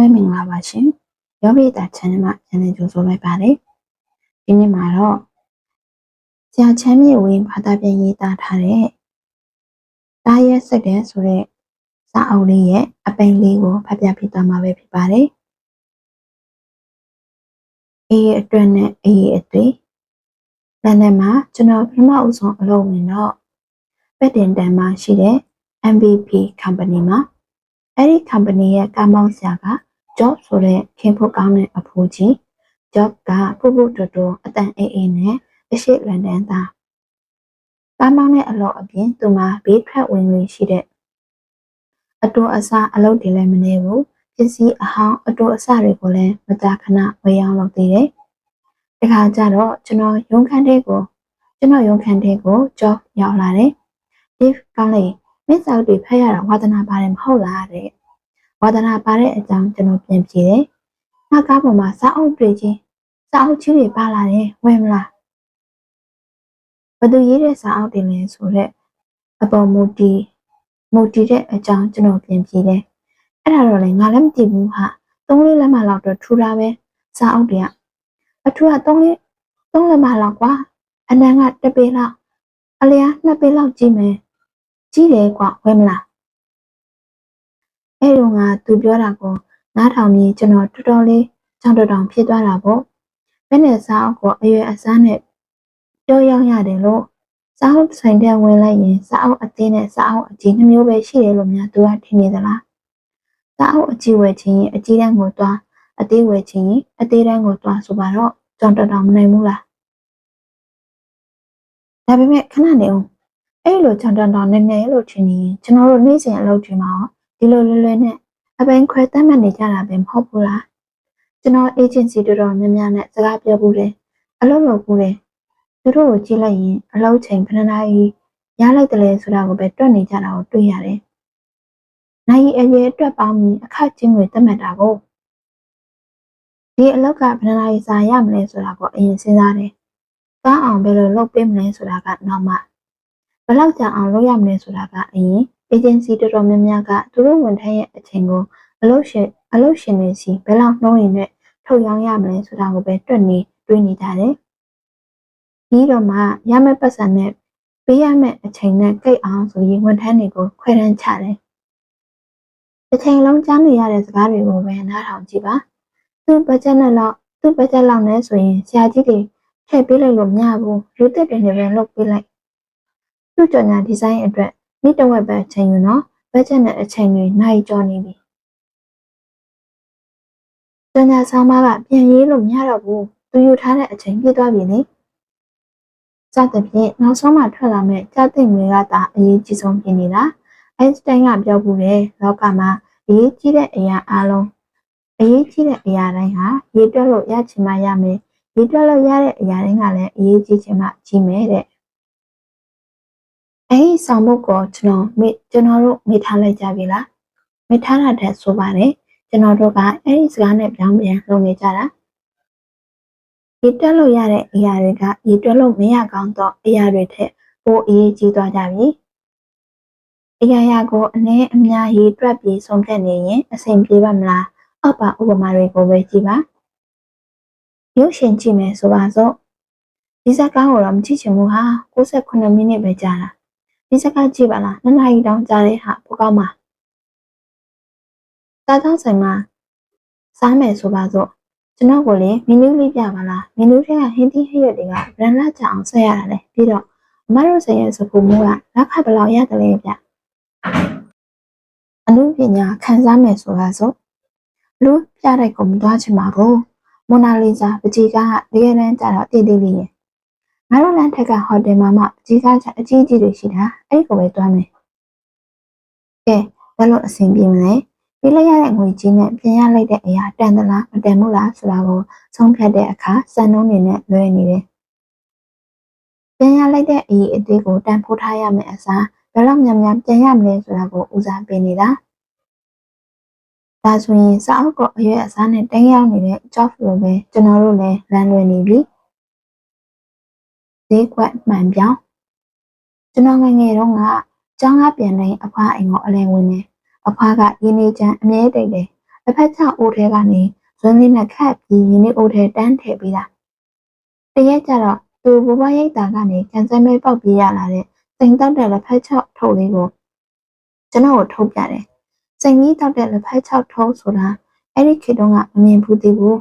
ပဲမင်္ဂလာပါရှင်။ရောပိတာ channel မှာပြန်လည်ကြိုဆိုလိုက်ပါတယ်။ဒီနေ့မှာတော့ဆရာချမ်းမြေဝင်းဘာသာပြန်ရေးသားထားတဲ့တားရဲစက်တဲ့ဆိုတဲ့စာအုပ်လေးရဲ့အပိန်လေးကိုဖတ်ပြပြသွားမှာပဲဖြစ်ပါတယ်။အေးအတွက်နဲ့အေးအတွေ့လန်ဒန်မှာကျွန်တော်ပထမဦးဆုံးအလုပ်ဝင်တော့ပက်တင်တန်မှာရှိတဲ့ MVP company မှာအဲ့ဒီ company ရဲ့ကားမောင်းဆရာက job ဆိုတဲ့ခင်ဖို့ကောင်းတဲ့အဖိုးကြီး job ကပူပူတူတူအတန်အေးအေးနဲ့အရှိလန်ဒန်သားကားမောင်းတဲ့အလုပ်အပြင်သူမှာဘေးထွက်ဝင်ဝင်ရှိတဲ့အတူအဆအလုပ်တွေလည်းမနေဘူးပစ္စည်းအဟောင်းအတူအဆတွေကိုလည်းမကြာခဏဝယ်အောင်လုပ်သေးတယ်တခါကျတော့ကျွန်တော်ရုံးခန်းတဲ့ကိုကျွန်တော်ရုံးခန်းတဲ့ကို job ရောက်လာတယ်ဒီကောင်းလေးမင်းစာအုပ်တွေဖတ်ရတာဝါသနာပါတယ်မဟုတ်လားတဲ့ ဝါသနာပါတဲ့အကြောင်းကျွန်တော်ပြန်ပြေတယ်ငါကားပေါ်မှာစာအုပ်တွေချင်းစာအုပ်ချင်းတွေပါလာတယ်ဝယ်မလားဘသူရေးတဲ့စာအုပ်တွေလဲဆိုတော့အပေါ်မူတီမူတီတဲ့အကြောင်းကျွန်တော်ပြန်ပြေတယ်အဲ့ဒါတော့လေငါလည်းမသိဘူးဟာသုံးလေးလက်မလောက်တော့ထူတာပဲစာအုပ်တွေကအထူးကသုံးလေးသုံးလက်မလောက်ကွာအနံကတပေလောက်အလျားနှစ်ပေလောက်ကြီးမယ်ကြီးတယ်ကွာဝဲမလား အဲ့တော့ငါသူပြောတာကိုနားထောင်ပြီးကျွန်တော်တော်တော်လေးကြောင်တော်တောင်ဖြစ်သွားတာပေါ့ဘယ်နဲ့စားအုပ်ကိုအရွယ်အစားနဲ့ပြောရောက်ရတယ်လို့စားအုပ်ဆိုင်တဲ့ဝင်လိုက်ရင်စားအုပ်အသေးနဲ့စားအုပ်အကြီးနှမျိုးပဲရှိတယ်လို့များသူကထင်နေသလားစားအုပ်အကြီးဝယ်ခြင်းရင်အကြီးတန်းကိုသွားအသေးဝယ်ခြင်းရင်အသေးတန်းကိုသွားဆိုပါတော့ကြောင်တော်တောင်မနိုင်ဘူးလားဒါပေမဲ့ခဏနေအောင်အဲ့လိုချန်တန်တောင်နေနေလို့ထင်နေရင်ကျွန်တော်တို့နေ့စဉ်အလုပ်တွေမှာ ဒီလိုလွယ်လွယ်နဲ့အပိုင်းခွဲတတ်မှတ်နေကြတာပဲမဟုတ်ဘူးလားကျွန်တော် agency တော်တော်များများနဲ့စကားပြောဘူးတယ်အလုပ်လုပ်ဘူးတယ်သူတို့ကိုကြည့်လိုက်ရင်အလုပ်ချိန်ဘယ်နှနာရီရလိုက်တယ်လဲဆိုတာကိုပဲတွက်နေကြတာကိုတွေ့ရတယ်နိုင်အရွယ်အတွက်ပေါင်းပြီးအခချင်းငွေတတ်မှတ်တာကိုဒီအလောက်ကဘယ်နှနာရီစာရမလဲဆိုတာကိုအရင်စဉ်းစားတယ်။ကားအောင်ဘယ်လိုလုပ်ပေးမလဲဆိုတာကနောက်မှဘယ်လောက်ကြာအောင်လုပ်ရမလဲဆိုတာကအရင် agency တော်တော်များများကသူတို့ဝန်ထမ်းရဲ့အချိန်ကိုအလုပ်ရှင်အလုပ်ရှင်တွေစီဘယ်လောက်နှုံးရင်နဲ့ထုတ်ရောင်းရမလဲဆိုတာကိုပဲတွက်နေတွေးနေကြတယ်။ပြီးတော့မှရမယ့်ပတ်စံနဲ့ပေးရမယ့်အချိန်နဲ့ကိတ်အောင်ဆိုရင်ဝန်ထမ်းတွေကိုခွဲတန်းချတယ်။တစ်ချိန်လုံးကြားနေရတဲ့စကားတွေကိုပဲနားထောင်ကြည့်ပါ။သူ့ဘတ်ဂျက်နဲ့တော့သူ့ဘတ်ဂျက်လောက်နဲ့ဆိုရင်ဆရာကြီးတွေထည့်ပေးလိုက်လို့မရဘူး။လူသက်တွေနဲ့ပဲလုပ်ပေးလိုက်သူ့ကြော်ညာဒီဇိုင်းအတွက် နေ့တဝက်ပဲအချိန်ယူနော်ဘတ်ဂျက်နဲ့အချိန်တွေနိုင်ကျော်နေပြီကြော်ညာဆောင်းမကပြန်ရေးလို့မရတော့ဘူးသူယူထားတဲ့အချိန်ပြည့်သွားပြီလေစသဖြင့်နောက်ဆုံးမှထွက်လာမဲ့ကြားသိမ့်တွေကသာအရေးကြီးဆုံးဖြစ်နေတာအိုင်စတိုင်းကပြောဘူးလေလောကမှာအရေးကြီးတဲ့အရာအလုံးအရေးကြီးတဲ့အရာတိုင်းဟာရေတွက်လို့ရချင်မှရမယ်ရေတွက်လို့ရတဲ့အရာတိုင်းကလည်းအရေးကြီးချင်မှကြီးမယ်တဲ့ အဲ့ဒီဆောင်ပုဒ်ကိုကျွန်တော်မေကျွန်တော်တို့မေ့ထားလိုက်ကြပြီလားမေ့ထားတာတည်းဆိုပါတယ်ကျွန်တော်တို့ကအဲ့ဒီစကားနဲ့ပြောင်းပြန်လုပ်နေကြတာဒီတက်လို့ရတဲ့အရာတွေကဒီတွက်လို့မရကောင်းတော့အရာတွေထက်ပိုအရေးကြီးသွားကြပြီအရာရာကိုအနည်းအများရေးတွက်ပြီးဆုံးဖြတ်နေရင်အဆင်ပြေပါမလားအောက်ပါဥပမာတွေကိုပဲကြည့်ပါရုပ်ရှင်ကြည့်မယ်ဆိုပါစို့ဒီဇက်ကားကိုတော့မကြည့်ချင်ဘူးဟာ68မိနစ်ပဲကြာတာ ဒီစကားကြည့်ပါလားနှစ်နာရီတောင်ကြာတဲ့ဟာပိုကောင်းပါစားသောက်ဆိုင်မှာစားမယ်ဆိုပါစို့ကျွန်တော်ကိုလေမီနူးလေးပြပါလားမီနူးထဲကဟင်းသီးဟရက်တွေကဗရန်လာကြအောင်ဆက်ရတာလေပြီးတော့အမတို့ဆိုင်ရဲ့စကူမိုးကလက်ခတ်ဘလောက်ရတယ်လဲဗျအမှုပညာခံစားမယ်ဆိုပါစို့လူပြတဲ့ကိုမသွားချင်ပါဘူးမိုနာလီဇာပကြီးကတကယ်တမ်းကျတော့တည်တည်လေးရဲ့ ငါတို့လမ်းထက်ကဟိုတယ်မှာမှအကြီးစားချအကြီးကြီးတွေရှိတာအဲ့ကိုပဲသွားမယ်ကဲဘယ်လိုအဆင်ပြေမလဲပေးလိုက်ရတဲ့ငွေကြီးနဲ့ပြင်ရလိုက်တဲ့အရာတန်သလားမတန်ဘူးလားဆိုတာကိုဆုံးဖြတ်တဲ့အခါစံနှုန်းတွေနဲ့လွဲနေတယ်ပြင်ရလိုက်တဲ့အရေးအသေးကိုတန်ဖိုးထားရမယ်အစားဘယ်လောက်များများပြင်ရမလဲဆိုတာကိုဦးစားပေးနေတာဒါဆိုရင်စာအုပ်ကအရွယ်အစားနဲ့တင်းရောက်နေတဲ့ job လိုပဲကျွန်တော်တို့လည်းလမ်းလွယ်နေပြီ။ ဈေးကွက်မှန်ပြောင်းကျွန်တော်ငငယ်တုန်းကကျောင်းကပြန်နေအဖွားအိမ်ကိုအလဲဝင်နေအဖွားကရင်းနေချမ်းအမြဲတိတ်တယ်လက်ဖက်ချအိုးထဲကနေဇွန်းလေးနဲ့ခတ်ပြီးရင်းနှီးအိုးထဲတန်းထည့်ပေးတာတရက်ကျတော့သူဘဘရိတ်တာကနေကန်ဆယ်မဲပေါက်ပြေးရလာတဲ့စိန်တောက်တဲ့လက်ဖက်ချထုတ်လေးကိုကျွန်တော်ကိုထုတ်ပြတယ်စိန်ကြီးတောက်တဲ့လက်ဖက်ချထုတ်ဆိုတာအဲ့ဒီခေတ်တုန်းကမမြင်ဘူးသေးဘူး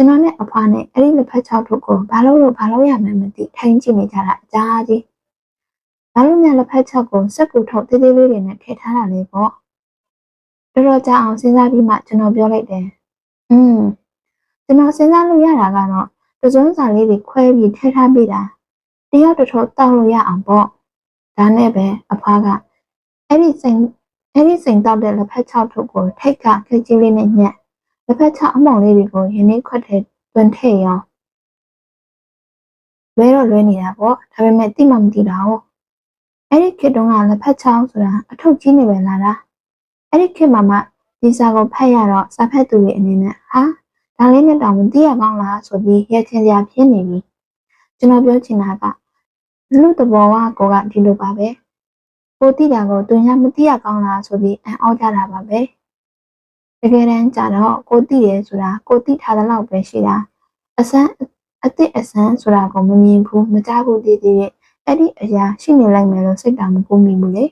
ကျွန်တော်နဲ့အဖွားနဲ့အဲ့ဒီလက်ဖက်ချထုတ်ကိုဘာလို့လို့ဘာလို့ရမှန်းမသိထိုင်ကြည့်နေကြတာအကြားကြီးဘာလို့များလက်ဖက်ချကိုစက်ကူထုတ်သေးသေးလေးတွေနဲ့ထည့်ထားတာလဲပေါ့တော်တော်ကြာအောင်စဉ်းစားပြီးမှကျွန်တော်ပြောလိုက်တယ်อืมကျွန်တော်စဉ်းစားလို့ရတာကတော့တစုံစာလေးတွေခွဲပြီးထည့်ထားပေးတာတယောက်တစ်ထုပ်တောက်လို့ရအောင်ပေါ့ဒါနဲ့ပဲအဖွားကအဲ့ဒီစိန်အဲ့ဒီစိန်တောက်တဲ့လက်ဖက်ချောက်ထုပ်ကိုထိတ်ခခက်ကြီးလေးနဲ့ညက် လက်ဖက်ချောက်အမောင်လေးတွေကိုရင်းနှီးခွက်ထဲတွန်းထည့်ရောလွဲတော့လွဲနေတာပေါ့ဒါပေမဲ့တိမှမတိတာဟုတ်အဲ့ဒီခေတ်တုန်းကလက်ဖက်ချောက်ဆိုတာအထုပ်ကြီးနေပဲလာတာအဲ့ဒီခေတ်မှာမှဒီစာကိုဖတ်ရတော့စာဖတ်သူတွေအနေနဲ့ဟာဒါလေးနဲ့တောင်မသိရကောင်းလားဆိုပြီးရချင်စရာဖြစ်နေပြီကျွန်တော်ပြောချင်တာကလူတဘောကကိုကဒီလိုပါပဲကိုတိတာကိုသူညာမသိရကောင်းလားဆိုပြီးအံ့ဩကြတာပါပဲ တကယ်တမ်းကျတော့ကိုတိရဲဆိုတာကိုတိထားတဲ့လောက်ပဲရှိတာအစမ်းအစ်စ်အစမ်းဆိုတာကိုမမြင်ဘူးမကြားဘူးတည်တည်ရဲ့အဲ့ဒီအရာရှိနေလိုက်မယ်လို့စိတ်တောင်မကူမိဘူးလေ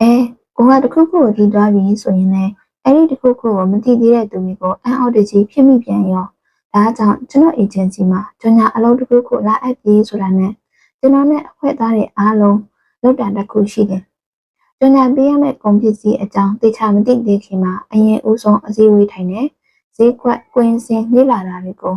အဲကိုကတခုခုကိုဒီသွားပြီဆိုရင်လည်းအဲ့ဒီတခုခုကိုမသိသေးတဲ့သူတွေကိုအံ့ဩတကြီးဖြစ်မိပြန်ရောဒါကြောင့်ကျွန်တော် agency မှာကျွန်တော်အလုပ်တစ်ခုခုလာအပ်ပြီးဆိုတာနဲ့ကျွန်တော်နဲ့အဖွဲ့သားတွေအားလုံးလုပ်တာတစ်ခုရှိတယ်။ ကျွန်တော်ပေးရမယ့်ကုန်ပစ္စည်းအကြောင်းသိချာမသိသေးခင်မှာအရင်ဦးဆုံးအစည်းအဝေးထိုင်နေဈေးကွက်ကွင်းစင်းလေ့လာတာတွေကို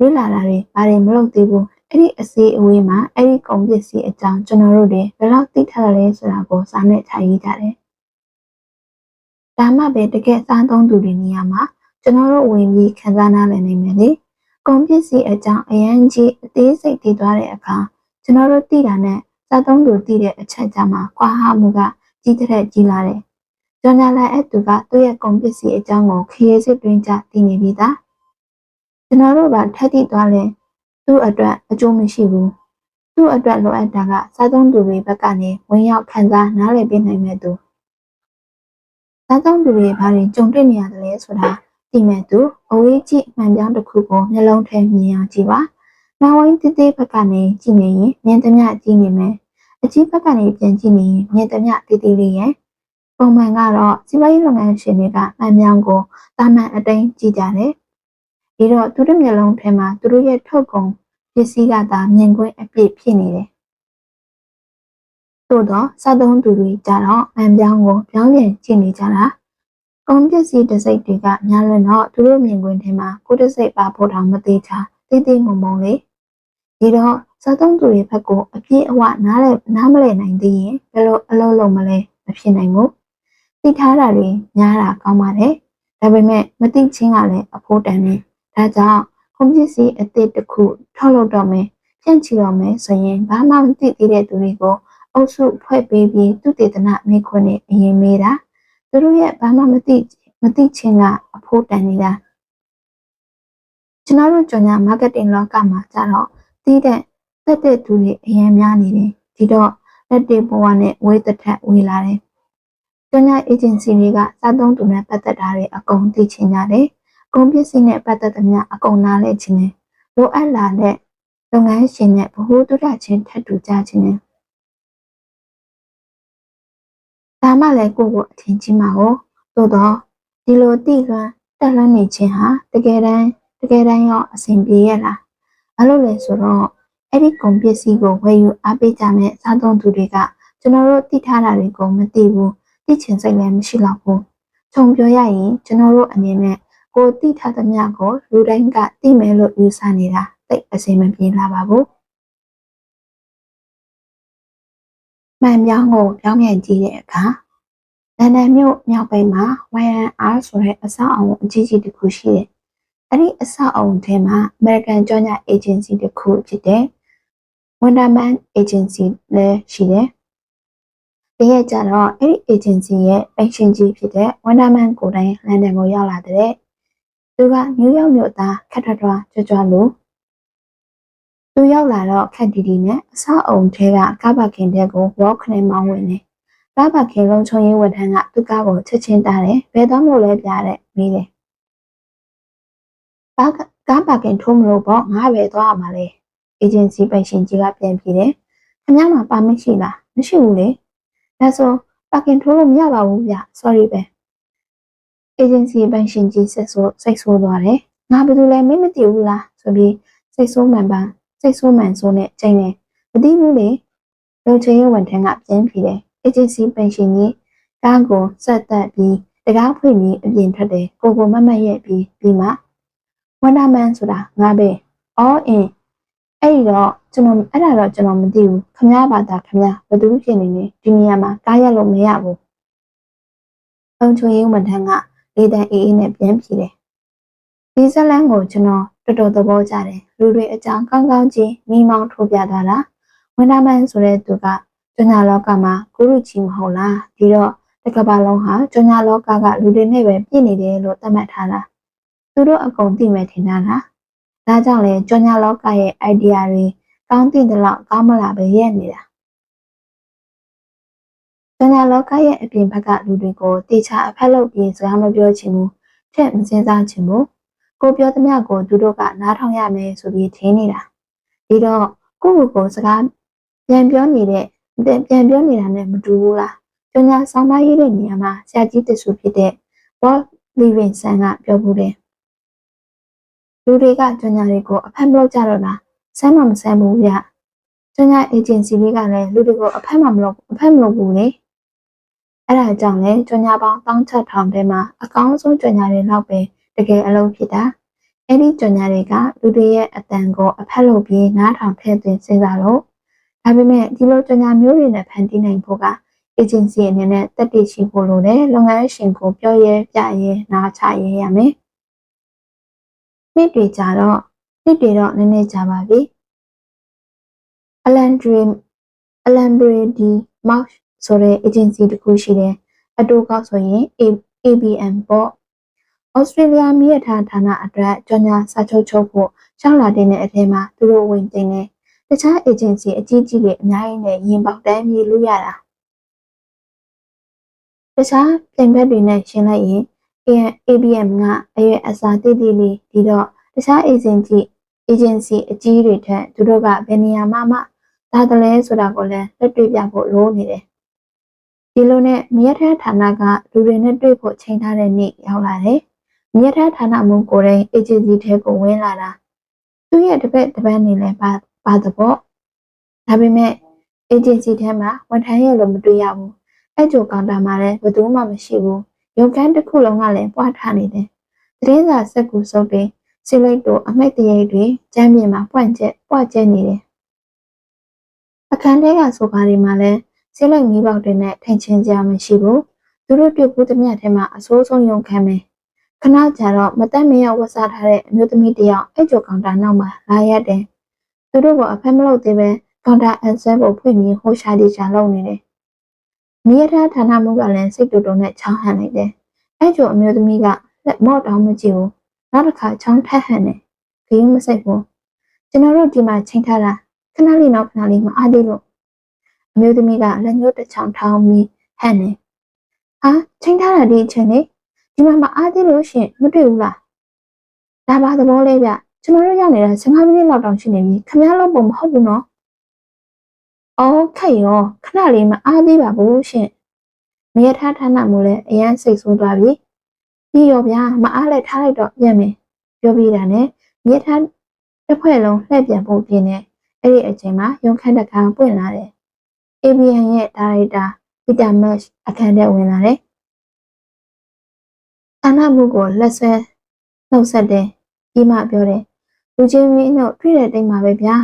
လေ့လာတာတွေဘာတွေမလုပ်သေးဘူးအဲ့ဒီအစည်းအဝေးမှာအဲ့ဒီကုန်ပစ္စည်းအကြောင်းကျွန်တော်တို့တွေဘယ်လောက်သိထားလဲဆိုတာကိုစာနဲ့ခြာရေးကြတယ်။ဒါမှပဲတကယ်စားသုံးသူတွေနေရာမှာကျွန်တော်တို့ဝင်ပြီးခံစားနားလည်နိုင်မယ်လေကုန်ပစ္စည်းအကြောင်းအရန်ကြီးအသေးစိတ်တည်သွားတဲ့အခါကျွန်တော်တို့သိတာနဲ့စားသုံးသူသိတဲ့အချက်ကြမှာကွာဟမှုက ကြီးတဲ့ကြီးလာတယ်ကြော်ညာလိုက်အတူကသူ့ရဲ့ကုန်ပစ္စည်းအကြောင်းကိုခရီးစစ်တွင်းကြသိနေပြီသားကျွန်တော်တို့ကထပ်သည့်သွားလဲသူ့အတွက်အကျိုးမရှိဘူးသူ့အတွက်လိုအပ်တာကစားသုံးသူတွေဘက်ကနေဝင်ရောက်ခံစားနားလည်ပေးနိုင်မဲ့သူစားသုံးသူတွေဘာတွေကြုံတွေ့နေရတယ်လဲဆိုတာသိမဲ့သူအဝေးကြည့်မှန်ပြောင်းတစ်ခုကိုမျက်လုံးထဲမြင်အောင်ကြည့်ပါ။နောက်ဝိုင်းတိတိဘက်ကနေကြည့်နေရင်မြင်သမျှကြည့်နေမယ်။ အကြီးဘက်ကနေပြန်ကြည့်နေရင်မြင်သမျှတိတိလေးရဲ့ပုံမှန်ကတော့စီးပွားရေးလုပ်ငန်းရှင်တွေကမှန်ပြောင်းကိုတာမန်အတိုင်းကြည့်ကြတယ်။ဒီတော့သူတို့မျက်လုံးထဲမှာသူတို့ရဲ့ထုတ်ကုန်ပစ္စည်းကသာမြင်ကွင်းအပြည့်ဖြစ်နေတယ်။သို့တော့စားသုံးသူတွေကြတော့မှန်ပြောင်းကိုပြောင်းပြန်ကြည့်နေကြတာ။ကုန်ပစ္စည်းတစိတ်တွေကများလွန်းတော့သူတို့မြင်ကွင်းထဲမှာကိုတစိတ်ပါဖို့တောင်မသေးချာတိတိမုံမုံလေးဒီတော့ စားသုံးသူတွေဘက်ကိုအပြည့်အဝနားလဲနားမလဲနိုင်သေးရင်ဘယ်လိုအလုပ်လုပ်မလဲမဖြစ်နိုင်ဘူးသိထားတာတွေများတာကောင်းပါတယ်ဒါပေမဲ့မသိချင်းကလည်းအဖို့တန်နေဒါကြောင့်ကုန်ပစ္စည်းအသစ်တစ်ခုထုတ်လုပ်တော့မယ်ဖြန့်ချီတော့မယ်ဆိုရင်ဘာမှမသိသေးတဲ့သူတွေကိုအုပ်စုဖွဲ့ပေးပြီးသူတည်တနာမိခွန်းနဲ့အရင်မေးတာသူတို့ရဲ့ဘာမှမသိမသိချင်းကအဖိုးတန်နေတာကျွန်တော်တို့ကြော်ညာ marketing လောကမှာကြတော့တီးတဲ့ တက်တဲ့သူတွေအရင်များနေတယ်ဒီတော့လက်တွေဘဝနဲ့ဝေးသက်ထက်ဝေးလာတယ်ကြော်ညာ agency တွေကစားသုံးသူနဲ့ပတ်သက်တာတွေအကုန်သိချင်ကြတယ်ကုန်ပစ္စည်းနဲ့ပတ်သက်သမျှအကုန်နားလဲခြင်းနဲ့လိုအပ်လာတဲ့လုပ်ငန်းရှင်နဲ့ဗဟုသုတချင်းထပ်တူကြခြင်းနဲ့ဒါမှလည်းကိုယ့်ကိုအထင်ကြီးမှာကိုသို့တော့ဒီလိုတိလွမ်းတက်လွမ်းနေခြင်းဟာတကယ်တမ်းတကယ်တမ်းရောအဆင်ပြေရလားဘာလို့လဲဆိုတော့ အဲ့ဒီကုန်ပစ္စည်းကိုဝယ်ယူအားပေးကြမဲ့စားသုံးသူတွေကကျွန်တော်တို့သိထားတာတွေကိုမသိဘူးသိချင်စိတ်လည်းမရှိတော့ဘူးခြုံပြောရရင်ကျွန်တော်တို့အနေနဲ့ကိုသိထားသမျှကိုလူတိုင်းကသိမယ်လို့ယူဆနေတာသိအဆင်မပြေလာပါဘူးမှန်ပြောင်းကိုပြောင်းပြန်ကြည့်တဲ့အခါလန်ဒန်မြို့မြောက်ပိုင်းမှာ YNR ဆိုတဲ့အဆောက်အအုံအကြီးကြီးတစ်ခုရှိတယ်။အဲ့ဒီအဆောက်အအုံထဲမှာ American ကြောညာ agency တစ်ခုဖြစ်တဲ့ Wonderman agency လည်းရှိတယ်။ဒီရက်ကျတော့အဲ့ဒီ agency ရဲ့ပိန်ရှင်ကြီးဖြစ်တဲ့ Wonderman ကိုယ်တိုင်လန်ဒန်ကိုရောက်လာတဲ့သူကနယူးယောက်မြို့သားခက်ထွက်ထွားကြွကြွလို့သူရောက်လာတော့ခက်တီတီနဲ့အဆောက်အုံထဲကကားပါကင်တဲ့ကို walk နဲ့မောင်းဝင်နေကားပါခင်လုံးချုံရေးဝန်ထမ်းကသူ့ကားကိုချက်ချင်းတားတယ်ဘယ်သွားမို့လဲပြတဲ့မိတယ်ကားကားပါခင်ထိုးမလို့ပေါ့ငါပဲသွားရမှာလေ အေဂျင်စီပိုင်ရှင်ကြီးကပြန်ပြေးတယ်ခင်ဗျားမှာပါမရှိလားမရှိဘူးလေဒါဆိုပါခင်ထိုးလို့မရပါဘူးဗျ sorry ပဲအေဂျင်စီပိုင်ရှင်ကြီးဆက်ဆိုစိတ်ဆိုးသွားတယ်ငါဘာလို့လဲမင်းမသိဘူးလားဆိုပြီးစိတ်ဆိုးမှန်ပန်းစိတ်ဆိုးမှန်ဆိုးနဲ့ချိန်နေမသိဘူးလေလုံချင်းရဝန်ထမ်းကပြန်ပြေးတယ် agency ပင်ရှင်ကြီးကားကိုဆက်သက်ပြီးတကားဖွင့်ပြီးအပြင်ထွက်တယ်ကိုကိုမတ်မတ်ရဲ့ပြီးပြီးမှဝန်တာမန်ဆိုတာငါပဲအော်အင်း အဲ့ဒီတော့ကျွန်တော်အဲ့ဒါတော့ကျွန်တော်မသိဘူးခမားဘာသာခမားဘယ်သူဖြစ်နေလဲဒီနေရာမှာကားရက်လို့မရဘူးလုံချုံရေးဝန်ထမ်းကလေတန်အေးအေးနဲ့ပြန်ပြေးတယ်ဒီဇလန်ကိုကျွန်တော်တော်တော်သဘောကျတယ်လူတွေအကြောင်းကောင်းကောင်းချင်းမိမောင်းထိုးပြသွားတာဝန်တာမန်ဆိုတဲ့သူကကျွညာလောကမှာကုရုချီမဟုတ်လားဒီတော့တစ်ကမ္ဘာလုံးဟာကျွညာလောကကလူတွေနဲ့ပဲပြည့်နေတယ်လို့သတ်မှတ်ထားတာသူတို့အကုန်သိမယ်ထင်တာလား ဒါကြောင့်လေကျွညာလောကရဲ့ idea တွေကောင်းသိတဲ့လောက်ကောင်းမလားပဲရဲ့နေတာကျွညာလောကရဲ့အပြင်ဘက်ကလူတွေကိုတေချာအဖက်လုပ်ပြီးစကားမပြောချင်ဘူးထက်မစင်စားချင်ဘူးကိုပြောသမျှကိုသူတို့ကနားထောင်ရမယ်ဆိုပြီးထင်နေတာဒီတော့ကိုယ့်ကိုယ်ကိုစကားပြန်ပြောနေတဲ့ပြန်ပြောနေတာနဲ့မတူဘူးလားကျွညာဆောင်းပါးရေးတဲ့နေရာမှာဆရာကြီးတဆူဖြစ်တဲ့ Walt Livingston ကပြောဘူးတယ် လူတွေကကျွညာတွေကိုအဖက်မလုပ်ကြတော့လားဆမ်းမမဆမ်းဘူးဗျကျွညာ agency တွေကလည်းလူတွေကိုအဖက်မမလုပ်အဖက်မလုပ်ဘူးလေအဲ့ဒါကြောင့်လေကျွညာပေါင်းတောင်းချက်ထောင်ထဲမှာအကောင်းဆုံးကျွညာတွေလောက်ပဲတကယ်အလုပ်ဖြစ်တာအဲ့ဒီကျွညာတွေကလူတွေရဲ့အတန်ကိုအဖက်လုပ်ပြီးနားထောင်ထည့်သွင်းစဉ်းစားလို့ဒါပေမဲ့ဒီလိုကြော်ညာမျိုးတွေနဲ့ဖန်တီးနိုင်ဖို့က agency အနေနဲ့တက်တည်ရှိဖို့လိုတယ်လုပ်ငန်းရှင်ကိုပြောရဲပြရဲနားချရဲရမယ် နှစ်တွေကြာတော့နှစ်တွေတော့နည်းနည်းကြာပါပြီအလန်ဒရီအလန်ဘရီဒီမောက်ဆိုတဲ့ agency တခုရှိတယ်အတူကောက်ဆိုရင် ABM ပေါ့ဩစတြေးလျမြေထားဌာနအတွက်ကြော်ညာစာချုပ်ချုပ်ဖို့ရှောက်လာတဲ့အထဲမှာသူတို့ဝင်တင်တယ်တခြား agency အကြီးကြီးတွေအများကြီးနဲ့ရင်ပေါက်တန်းပြေးလို့ရတာတခြားပြိုင်ဘက်တွေနဲ့ရှင်းလိုက်ရင် ABM ကအရွယ်အစားတိတိလေးဒီတော့တခြား agency agency အကြီးတွေထက်သူတို့ကဘယ်နေရာမှမှဒါတလဲဆိုတာကိုလည်းလက်တွေ့ပြဖို့လိုနေတယ်ဒီလိုနဲ့မြေထက်ဌာနကလူတွေနဲ့တွေ့ဖို့ချိန်ထားတဲ့နေ့ရောက်လာတယ်မြေထက်ဌာနမုံကိုယ်တိုင် agency ထဲကိုဝင်လာတာသူ့ရဲ့တပည့်တပန်းနေလဲပါပါသဘောဒါပေမဲ့ agency ထဲမှာဝန်ထမ်းရဲ့လို့မတွေ့ရဘူးအဲ့ကြိုကောင်တာမှာလည်းဘယ်သူမှမရှိဘူး ရုံကန်းတစ်ခုလုံးကလည်းပွားထားနေတယ်သတင်းစာစက်ကူစုပ်တွေစီလိတ်တို့အမိတ်တရိပ်တွေကျမ်းပြင်မှာပွန့်ကျက်ပွားကျက်နေတယ်အခန်းထဲကဆိုပါတွေမှာလည်းစီလိတ်မီးပေါက်တွေနဲ့ထိုင်ချင်းကြမရှိဘူးသူတို့တွေ့ဘူးသမျှထဲမှာအဆိုးဆုံးရုံခံမယ်ခဏကြာတော့မတက်မရောက်ဝတ်စားထားတဲ့အမျိုးသမီးတယောက်အဲ့ကြိုကောင်တာနောက်မှာလာရတယ်သူတို့ကအဖက်မလုပ်သေးပဲကောင်တာအန်ဆဲကိုဖွင့်ပြီးဟိုရှာဒီရှာလုပ်နေတယ်။ မိရထားဌာနမှုကလည်းစိတ်တူတူနဲ့ချောင်းဟန်လိုက်တယ်။အဲ့ကျိုအမျိုးသမီးကလက်မော့တောင်မကြည့်ဘူး။နောက်တစ်ခါချောင်းထက်ဟန်တယ်။ခရီးမစိတ်ဘူး။ကျွန်တော်တို့ဒီမှာချိန်ထားတာခဏလေးနောက်ခဏလေးမအားသေးလို့အမျိုးသမီးကလက်ညှိုးတစ်ချောင်းထောင်းပြီးဟန်တယ်။ဟာချိန်ထားတာဒီအချိန်လေးဒီမှာမအားသေးလို့ရှင်မတွေ့ဘူးလား။ဒါပါသဘောလေးဗျကျွန်တော်တို့ရောက်နေတာ15မိနစ်လောက်တောင်ရှိနေပြီခမည်းလုံးပုံမဟုတ်ဘူးနော် အော်ခက်ရောခဏလေးမအားသေးပါဘူးရှင်မရထားထားမှမို့လဲအရန်စိတ်ဆိုးသွားပြီပြီးရောဗျာမအားလဲထားလိုက်တော့ပြန်မယ်ပြောပြတာနဲ့မရထားတစ်ဖွဲ့လုံးလှည့်ပြန်ဖို့ပြင်းနေအဲ့ဒီအချိန်မှာရုံခန့်တကားပွင့်လာတယ် ABN ရဲ့ဒါရိုက်တာပီတာမတ်အခန်းထဲဝင်လာတယ်ဌာနမှုကိုလက်ဆွဲနှုတ်ဆက်တယ်ပြီးမှပြောတယ်လူချင်းမင်းတို့တွေ့တဲ့တိမ်မှာပဲဗျာ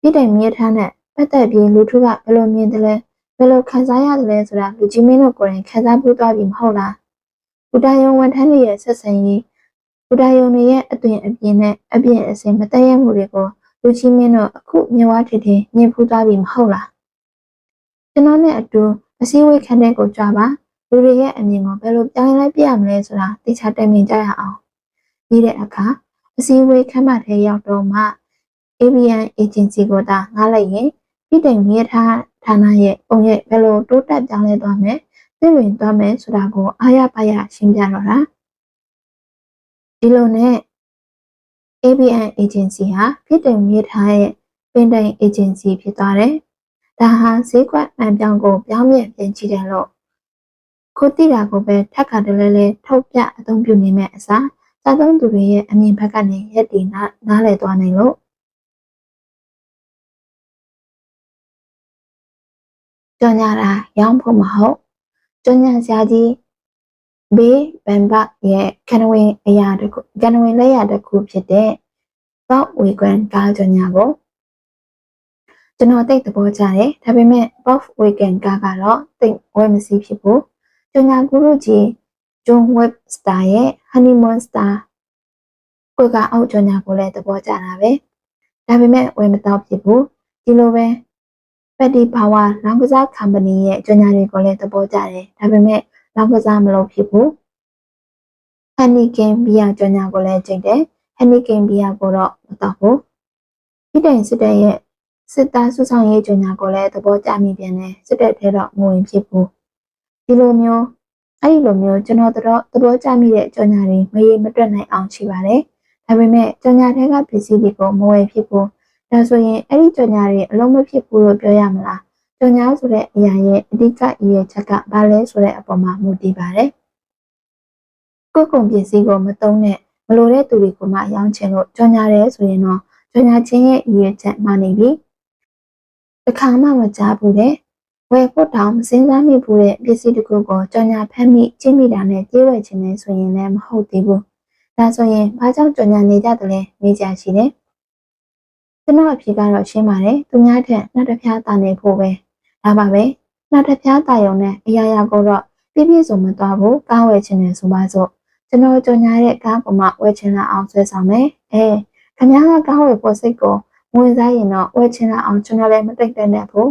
ပြည်တိုင်မြေထားနဲ့ ပတ်သက်ပြီးလူထုကဘယ်လိုမြင်တယ်လဲဘယ်လိုခံစားရတယ်လဲဆိုတာလူကြီးမင်းတို့ကိုယ်တိုင်ခံစားပြီးသွားပြီမဟုတ်လားဘူတာယုံဝန်ထမ်းတွေရဲ့ဆက်ဆံရေးဘူတာယုံတွေရဲ့အသွင်အပြင်နဲ့အပြင်အစင်မတည့်ရမှုတွေကိုလူကြီးမင်းတို့အခုမြဝထထမြင်ဖူးသွားပြီမဟုတ်လားကျွန်တော်နဲ့အတူအစည်းအဝေးခန်းတဲ့ကိုကြွားပါလူတွေရဲ့အမြင်ကိုဘယ်လိုပြောင်းလဲပြရမလဲဆိုတာသိချတိုင်ပင်ကြရအောင်ပြီးတဲ့အခါအစည်းအဝေးခန်းမထဲရောက်တော့မှ ABN agency ကိုသာငားလိုက်ရင် ပြည်တိုင်မြေထားဌာနရဲ့ပုံရိပ်ဘယ်လိုတိုးတက်ပြောင်းလဲသွားမယ်သိဝင်သွားမယ်ဆိုတာကိုအားရပါရရှင်းပြတော့တာဒီလိုနဲ့ ABN agency ဟာဖြစ်တင်မြေထားရဲ့ပင်တိုင် agency ဖြစ်သွားတယ်။ဒါဟာဈေးကွက်မှန်ပြောင်းကိုပြောင်းပြန်ပြင်ကြည့်တယ်လို့ခုတိတာကိုပဲထပ်ခါတလဲလဲထုတ်ပြအသုံးပြုနေမဲ့အစားစားသုံးသူတွေရဲ့အမြင်ဘက်ကနေရက်တည်နားနားလည်သွားနိုင်လို့ ကြော်ညာတာရောင်းဖို့မဟုတ်ကြော်ညာစရာကြီးဘေးဘန်ဘရဲ့ကနဝင်အရာတခုကနဝင်လက်ရတခုဖြစ်တဲ့ပေါ့ဝေကွမ်ကားကြော်ညာကိုကျွန်တော်တိတ်သဘောကျတယ်ဒါပေမဲ့ Bob Weekend ကားကတော့တိတ်ဝယ်မစီဖြစ်ဘူးကြော်ညာကူရုကြီး John Webster ရဲ့ Honeymoon Star ကိုကအောက်ကြော်ညာကိုလည်းသဘောကျတာပဲဒါပေမဲ့ဝယ်မတော့ဖြစ်ဘူးဒီလိုပဲ Petty Power လောင်းကစား company ရဲ့ကြော်ညာတွေကိုလည်းသဘောကျတယ်ဒါပေမဲ့လောင်းကစားမလုပ်ဖြစ်ဘူး Heineken ဘီယာကြော်ညာကိုလည်းကြိတ်တယ် Heineken ဘီယာကိုတော့မတော့ဘူးဒီတိုင်စစ်တဲ့ရဲ့စစ်သားစုဆောင်ရေးကြော်ညာကိုလည်းသဘောကျမိပြန်တယ်စစ်တဲ့ထဲတော့ငဝင်ဖြစ်ဘူးဒီလိုမျိုးအဲ့ဒီလိုမျိုးကျွန်တော်တို့သဘောကျမိတဲ့ကြော်ညာတွေမရေမတွက်နိုင်အောင်ရှိပါတယ်ဒါပေမဲ့ကြော်ညာထဲကပစ္စည်းတွေကိုမဝယ်ဖြစ်ဘူး ဒါဆိုရင်အဲ့ဒီကြော်ညာတွေအလုံးမဖြစ်ဘူးလို့ပြောရမလားကြော်ညာဆိုတဲ့အရာရဲ့အဓိကအရွယ်ချက်ကဘာလဲဆိုတဲ့အပေါ်မှာမူတည်ပါတယ်ကိုယ်ကုန်ပစ္စည်းကိုမသုံးနဲ့မလိုတဲ့သူတွေကိုမှရောင်းချင်လို့ကြော်ညာတယ်ဆိုရင်တော့ကြော်ညာချင်းရဲ့အရွယ်ချက်မှနေပြီတခါမှမကြားဘူးတဲ့ဝယ်ဖို့တောင်မစင်းစားမိဘူးတဲ့ပစ္စည်းတစ်ခုကိုကြော်ညာဖမ်းမိကျင့်မိတာနဲ့ပြေးဝယ်ခြင်းနဲ့ဆိုရင်လည်းမဟုတ်သေးဘူးဒါဆိုရင်ဘာကြောင့်ကြော်ညာနေကြတယ်လဲမေးကြရှိတယ် ကျွန်တော်အဖြေကတော့ရှင်းပါတယ်သူများထက်နှက်တစ်ဖျားတာနေဖို့ပဲဒါပါပဲနှက်တစ်ဖျားတာရုံနဲ့အရာရာကိုတော့ပြည့်ပြည့်စုံမသွားဘူးကားဝယ်ခြင်းနဲ့ဆိုပါစို့ကျွန်တော်ကြော်ညာတဲ့ကားပေါ်မှာဝယ်ခြင်းလာအောင်ဆွဲဆောင်မယ်အဲခင်ဗျားကကားဝယ်ဖို့စိတ်ကိုဝင်စားရင်တော့ဝယ်ခြင်းလာအောင်ကျွန်တော်လည်းမတိတ်တက်နဲ့ဘူး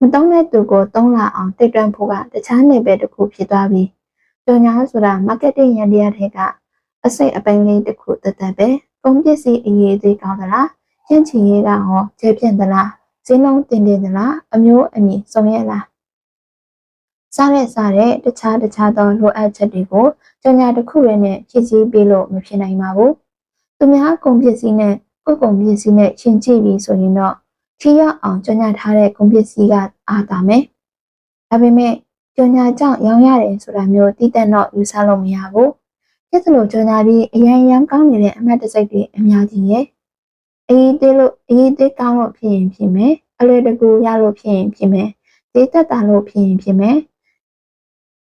မတုံးတဲ့သူကိုတုံးလာအောင်တိတ်တန့်ဖို့ကတခြားနယ်ပယ်တစ်ခုဖြစ်သွားပြီကြော်ညာဆိုတာ marketing ရန်တရားတွေကအစိတ်အပိုင်းလေးတစ်ခုတသက်ပဲကုန်ပစ္စည်းအရေးသေးကောင်းသလား ကျင့်ချင်ရေးကဟောကျေပြင့်သလားဈေးနှုန်းတင်တင်သလားအမျိုးအမည်စုံရဲ့လားစားတဲ့စားတဲ့တခြားတခြားသောလိုအပ်ချက်တွေကိုကြော်ညာတစ်ခုရဲနဲ့ဖြည့်ဆည်းပေးလို့မဖြစ်နိုင်ပါဘူးသူများကုန်ပစ္စည်းနဲ့ကိုယ်ကုန်ပစ္စည်းနဲ့ရှင်ကြည့်ပြီးဆိုရင်တော့ထိရောက်အောင်ကြော်ညာထားတဲ့ကုန်ပစ္စည်းကအားတာမယ်ဒါပေမဲ့ကြော်ညာကြောင့်ရောင်းရတယ်ဆိုတာမျိုးတည်တံ့တော့ယူဆလို့မရဘူးဖြစ်သလိုကြော်ညာပြီးအရန်ရန်ကောင်းနေတဲ့အမှတ်တစိတ်တွေအများကြီးရဲ့ အေးသေးလို့အေးသေးကောင်းလို့ဖြစ်ရင်ဖြစ်မယ်အလွယ်တကူရလို့ဖြစ်ရင်ဖြစ်မယ်ဒေးသက်တာလို့ဖြစ်ရင်ဖြစ်မယ်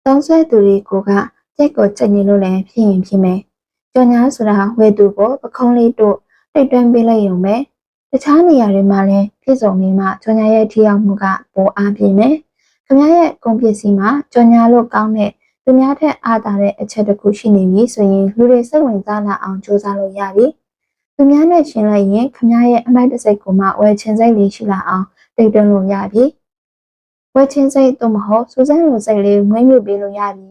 သုံးဆွဲသူတွေကိုကကြက်ကိုချက်နေလို့လည်းဖြစ်ရင်ဖြစ်မယ်ကြော်ညာဆိုတာဝယ်သူကိုပခုံးလေးတို့တိတ်တွန်းပေးလိုက်ရုံပဲတခြားနေရာတွေမှာလည်းပြည်စုံနေမှကြော်ညာရဲ့ထိရောက်မှုကပိုအားပြင်းမယ်ခင်ဗျားရဲ့ကုန်ပစ္စည်းမှာကြော်ညာလို့ကောင်းတဲ့သူများထက်အားသာတဲ့အချက်တစ်ခုရှိနေပြီဆိုရင်လူတွေစိတ်ဝင်စားလာအောင်စူးစမ်းလို့ရပြီ။ သူများနဲ့ရှင်လိုက်ရင်ခမရဲ့အမိုက်တစိတ်ကိုမှဝယ်ချင်စိတ်လေးရှိလာအောင်တိတ်တွန်းလို့ရပြီဝယ်ချင်စိတ်တော့မဟုတ်စူးစမ်းလို့စိတ်လေးမွေးမြူပေးလို့ရပြီ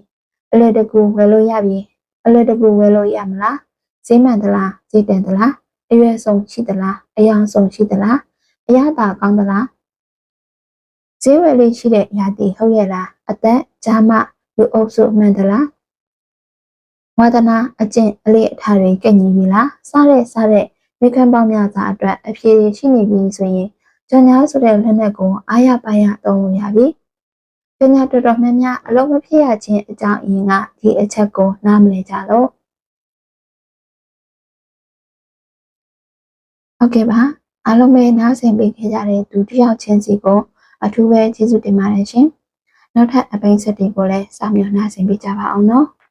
အလွယ်တကူဝယ်လို့ရပြီအလွယ်တကူဝယ်လို့ရမလားဈေးမှန်သလားဈေးတန်သလားအရွယ်ဆုံးရှိသလားအယောင်ဆုံးရှိသလားအရသာကောင်းသလားဈေးဝယ်လေးရှိတဲ့ရာသီဟုတ်ရဲ့လားအသက်ဂျာမလူအုပ်စုမှန်သလား ဝါသနာအကျင့်အလေးအထားတွေကညီပြီလားစားတဲ့စားတဲ့မိခန်းပေါင်းများစွာအတွက်အဖြေရှိနေပြီဆိုရင်ကြော်ညာဆိုတဲ့လက်နက်ကိုအားရပါရသုံးလို့ရပြီကြော်ညာတော်တော်များများအလုံးမဖြစ်ရခြင်းအကြောင်းအရင်းကဒီအချက်ကိုနားမလည်ကြလို့ဟုတ်ကဲ့ပါအားလုံးပဲနားဆင်ပေးခဲ့ကြတဲ့သူတယောက်ချင်းစီကိုအထူးပဲကျေးဇူးတင်ပါတယ်ရှင်နောက်ထပ်အပိန်းဆက်တွေကိုလည်းစာမျှော်နားဆင်ပေးကြပါအောင်နော်